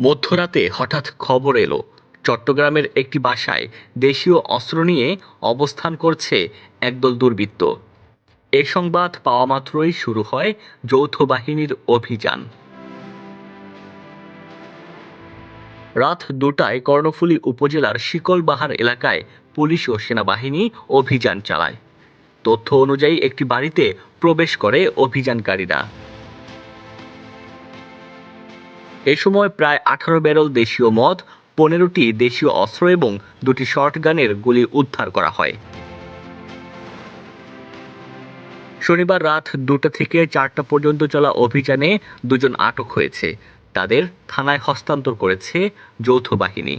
মধ্যরাতে হঠাৎ খবর এলো। চট্টগ্রামের একটি বাসায় দেশীয় অস্ত্র নিয়ে অবস্থান করছে একদল দুর্বৃত্ত। এ সংবাদ পাওয়া মাত্রই শুরু হয় যৌথ বাহিনীর অভিযান। রাত দুটায় কর্ণফুলী উপজেলার শিকলবাহার এলাকায় পুলিশ ও সেনাবাহিনী অভিযান চালায়। তথ্য অনুযায়ী একটি বাড়িতে প্রবেশ করে অভিযানকারীরা। এ সময় প্রায় আঠারো ব্যারল দেশীয় মদ, পনেরোটি দেশীয় অস্ত্র এবং দুটি শর্টগানের গুলি উদ্ধার করা হয়। শনিবার রাত দুটা থেকে চারটা পর্যন্ত চলা অভিযানে দুজন আটক হয়েছে। তাদের থানায় হস্তান্তর করেছে যৌথ বাহিনী।